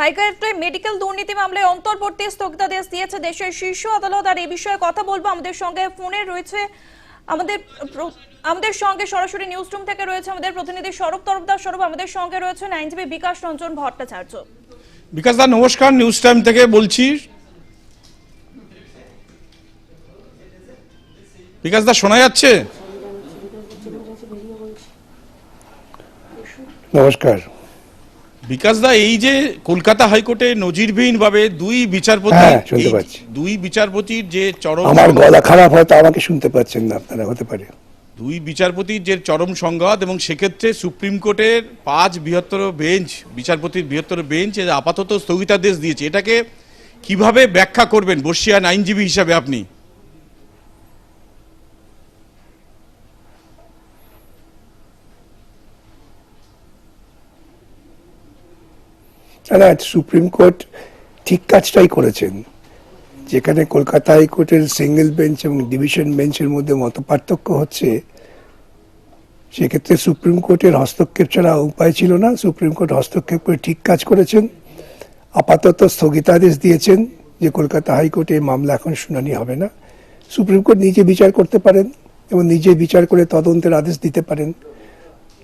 হাইকোর্টে মেডিকেল দুর্নীতি মামলায় অন্তর্বর্তী স্থগিতাদেশ দিয়েছে দেশের শীর্ষ আদালত। আর এই বিষয়ে কথা বলব। আমাদের সঙ্গে ফোনে রয়েছে আমাদের আমাদের সঙ্গে সরাসরি নিউজ রুম থেকে রয়েছে আমাদের প্রতিনিধি সৌরভ তরফদার। স্বরূপ আমাদের সঙ্গে রয়েছেন আইনজীবী বিকাশ রঞ্জন ভট্টাচার্য। বিকাশ দা নমস্কার। নিউজ টাইম থেকে বলছি। বিকাশ দা শোনা যাচ্ছে? নমস্কার। বিকাশ দা এই যে কলকাতা হাইকোর্টে নজিরবিহীন ভাবে দুই বিচারপতি হ্যাঁ, দুই বিচারপতির যে চরম আমার গলা খারাপ হয়তো আমাকে শুনতে পাচ্ছেন না আপনারা হতে পারে। দুই বিচারপতির যে চরম সংঘাত এবং সেক্ষেত্রে সুপ্রিম কোর্টের পাঁচ বৃহত্তর বেঞ্চ বিচারপতির বৃহত্তর বেঞ্চ আপাতত স্থগিতাদেশ দিয়েছে। এটাকে কীভাবে ব্যাখ্যা করবেন বর্ষিয়ান আইনজীবী হিসাবে আপনি? না সুপ্রিম কোর্ট ঠিক কাজটাই করেছেন, যেখানে কলকাতা হাইকোর্টের সিঙ্গেল বেঞ্চ এবং ডিভিশন বেঞ্চের মধ্যে মত পার্থক্য হচ্ছে। সেক্ষেত্রে সুপ্রিম কোর্টের হস্তক্ষেপ ছাড়া উপায় ছিল না। সুপ্রিম কোর্ট হস্তক্ষেপ করে ঠিক কাজ করেছেন। আপাতত স্থগিতাদেশ দিয়েছেন যে কলকাতা হাইকোর্টে মামলা এখন শুনানি হবে না। সুপ্রিম কোর্ট নিজে বিচার করতে পারেন এবং নিজে বিচার করে তদন্তের আদেশ দিতে পারেন।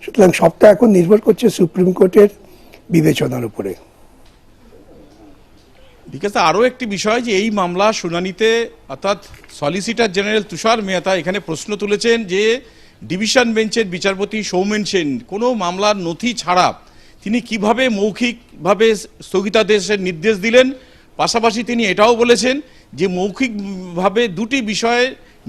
সুতরাং সবটা এখন নির্ভর করছে সুপ্রিম কোর্টের বিবেচনার উপরে। বিকাশ আরও একটি বিষয় যে এই মামলা শুনানিতে অর্থাৎ সলিসিটার জেনারেল তুষার মেহতা এখানে প্রশ্ন তুলেছেন যে ডিভিশন বেঞ্চের বিচারপতি সৌমেন সেন, কোনো মামলার নথি ছাড়া তিনি কীভাবে মৌখিকভাবে স্থগিতাদেশের নির্দেশ দিলেন? পাশাপাশি তিনি এটাও বলেছেন যে মৌখিকভাবে দুটি বিষয়ে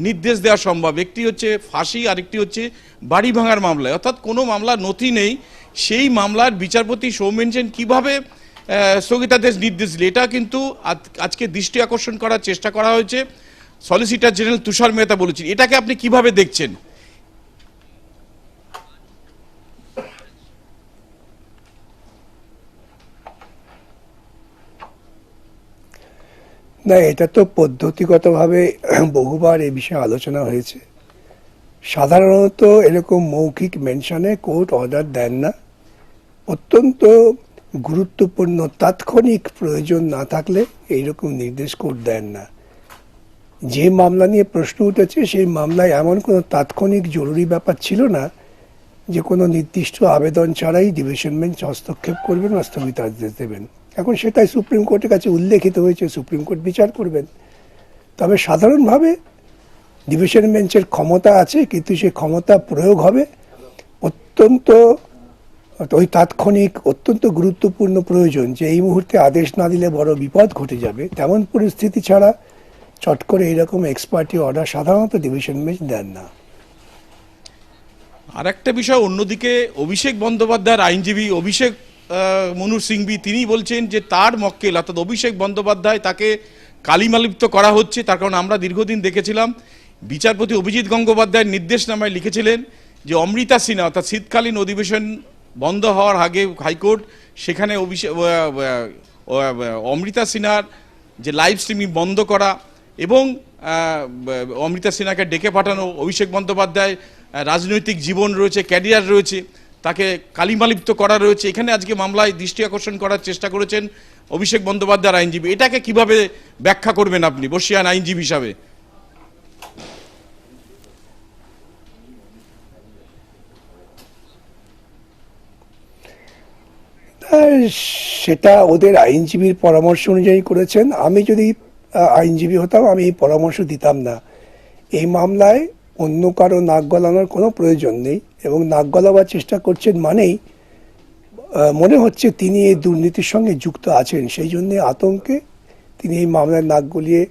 নির্দেশ দেওয়া সম্ভব। একটি হচ্ছে ফাঁসি, আরেকটি হচ্ছে বাড়ি ভাঙার মামলায়। অর্থাৎ কোনো মামলার নথি নেই। সেই মামলার বিচারপতি সৌমেন সেন কীভাবে স্থগিতাদেশ নির্দেশ দিলে এটা কিন্তু আজ- আজকে দৃষ্টি আকর্ষণ করার চেষ্টা করা হয়েছে। সলিসিটার জেনারেল তুষার মেহতা বলেছেন, এটাকে আপনি কীভাবে দেখছেন? না, এটা তো পদ্ধতিগতভাবে বহুবার এই বিষয়ে আলোচনা হয়েছে। সাধারণত এরকম মৌখিক মেনশনে কোর্ট অর্ডার দেন না। অত্যন্ত গুরুত্বপূর্ণ তাৎক্ষণিক প্রয়োজন না থাকলে এইরকম নির্দেশ কোর্ট দেন না। যে মামলা নিয়ে প্রশ্ন উঠেছে, সেই মামলায় এমন কোনো তাৎক্ষণিক জরুরি ব্যাপার ছিল না যে কোনো নির্দিষ্ট আবেদন ছাড়াই ডিভিশন বেঞ্চ হস্তক্ষেপ করবেন বা স্থগিতাদেশ দেবেন। এখন সেটাই সুপ্রিম কোর্টের কাছে উল্লেখিত হয়েছে, সুপ্রিম কোর্ট বিচার করবেন। তবে সাধারণভাবে ডিভিশন বেঞ্চের ক্ষমতা আছে, কিন্তু সেই ক্ষমতা প্রয়োগ হবে অত্যন্ত ওই তাৎক্ষণিক অত্যন্ত গুরুত্বপূর্ণ প্রয়োজন যে এই মুহূর্তে আদেশ না দিলে বড় বিপদ ঘটে যাবে। তেমন পরিস্থিতি ছাড়া চট করে এইরকম এক্সপার্টি অর্ডার সাধারণত ডিভিশন বেঞ্চ দেন না। আর একটা বিষয়, অন্যদিকে অভিষেক বন্দ্যোপাধ্যায়ের আইনজীবী অভিষেক মনুর মনু সিংভি, তিনি বলছেন যে তার মক্কেল, অর্থাৎ অভিষেক বন্দ্যোপাধ্যায় তাকে কালিমালিপ্ত করা হচ্ছে, তার কারণ আমরা দীর্ঘদিন দেখেছিলাম। বিচারপতি অভিজিৎ গঙ্গোপাধ্যায়ের নির্দেশনামায় লিখেছিলেন যে অমৃতা সিনহা, অর্থাৎ শীতকালীন অধিবেশন বন্ধ হওয়ার আগে হাইকোর্ট সেখানে অমৃতা সিনহার যে লাইভ স্ট্রিমিং বন্ধ করা এবং অমৃতা সিনহাকে ডেকে পাঠানো অভিষেক বন্দ্যোপাধ্যায় রাজনৈতিক জীবন রয়েছে, ক্যারিয়ার রয়েছে, তাকে কালিমালিপ্ত করা রয়েছে। এখানে আজকে মামলায় দৃষ্টি আকর্ষণ করার চেষ্টা করেছেন অভিষেক বন্দ্যোপাধ্যায়ের আইনজীবী। এটাকে কীভাবে ব্যাখ্যা করবেন আপনি বর্ষিয়ান আইনজীবী হিসাবে? সেটা ওদের আইনজীবীর পরামর্শ অনুযায়ী করেছেন। আমি যদি আইনজীবী হতাম, আমি এই পরামর্শ দিতাম না। এই মামলায় অন্য কারও নাক গলানোর কোনো প্রয়োজন নেই এবং নাক গলাবার চেষ্টা করছেন মানেই মনে হচ্ছে তিনি এই দুর্নীতির সঙ্গে যুক্ত আছেন। সেই জন্য আতঙ্কে তিনি এই মামলায় নাক গলিয়ে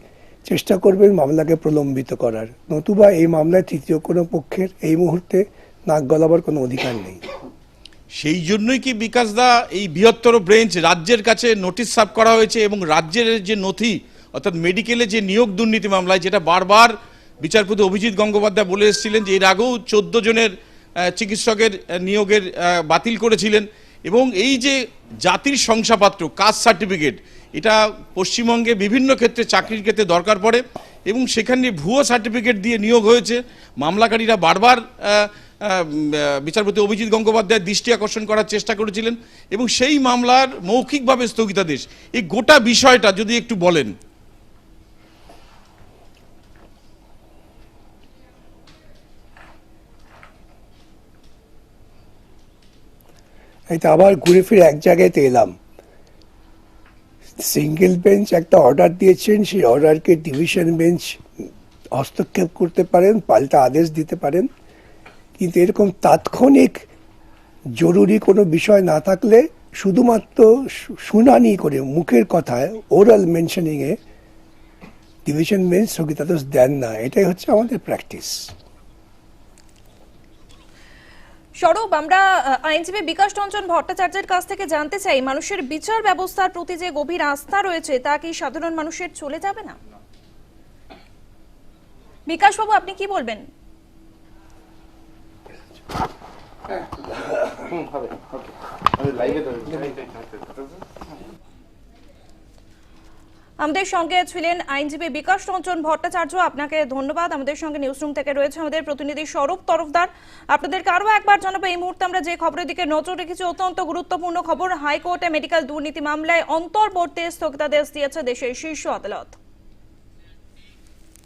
চেষ্টা করবেন মামলাকে প্রলম্বিত করার। নতুবা এই মামলায় তৃতীয় কোনো পক্ষের এই মুহূর্তে নাক গলাবার কোনো অধিকার নেই। সেই জন্যই কি বিকাশ দা এই বৃহত্তর ব্রেঞ্চ রাজ্যের কাছে নোটিশ সার্ভ করা হয়েছে এবং রাজ্যের যে নথি, অর্থাৎ মেডিকেলে যে নিয়োগ দুর্নীতি মামলায়, যেটা বারবার বিচারপতি অভিজিৎ গঙ্গোপাধ্যায় বলে এসেছিলেন যে এর আগেও চোদ্দ জনের চিকিৎসকের নিয়োগের বাতিল করেছিলেন। এবং এই যে জাতির শংসাপত্র, কাস্ট সার্টিফিকেট, এটা পশ্চিমবঙ্গে বিভিন্ন ক্ষেত্রে চাকরির ক্ষেত্রে দরকার পড়ে এবং সেখানে ভুয়ো সার্টিফিকেট দিয়ে নিয়োগ হয়েছে। মামলাকারীরা বারবার বিচারপতি অভিজিৎ গঙ্গোপাধ্যায়ের দৃষ্টি আকর্ষণ করার চেষ্টা করেছিলেন এবং সেই মামলার মৌখিকভাবে স্থগিতাদেশ। এই গোটা বিষয়টা যদি একটু বলেন। এই তো আবার ঘুরে ফিরে এক জায়গাতে এলাম। সিঙ্গেল বেঞ্চ একটা অর্ডার দিয়েছেন, সেই অর্ডারকে ডিভিশন বেঞ্চ হস্তক্ষেপ করতে পারেন, পাল্টা আদেশ দিতে পারেন। কিন্তু এরকম তাৎক্ষণিক জরুরি কোনো বিষয় না থাকলে শুধুমাত্র শুনানি করে মুখের কথায় ওরাল মেনশনিংয়ে ডিভিশন বেঞ্চ স্থগিতাদেশ দেন না। এটাই হচ্ছে আমাদের প্র্যাকটিস স্বরূপ আমরা আইনজীবী বিকাশ রঞ্জন ভট্টাচার্যের কাছ থেকে জানতে চাই, মানুষের বিচার ব্যবস্থার প্রতি যে গভীর আস্থা রয়েছে, তা কি সাধারণ মানুষের চলে যাবে না? বিকাশবাবু, আপনি কি বলবেন? আমাদের সঙ্গে ছিলেন আইনজীবী বিকাশ রঞ্জন ভট্টাচার্য। আপনাকে ধন্যবাদ। আমাদের সঙ্গে নিউজরুম থেকে রয়েছে আমাদের প্রতিনিধি স্বরূপ তরফদার। আপনাদেরকে আরও একবার জানাব এই মুহূর্তে আমরা যে খবরের দিকে নজর রেখেছি অত্যন্ত গুরুত্বপূর্ণ খবর। হাইকোর্টে মেডিকেল দুর্নীতি মামলায় অন্তর্বর্তী স্থগিতাদেশ দিয়েছে দেশের শীর্ষ আদালত।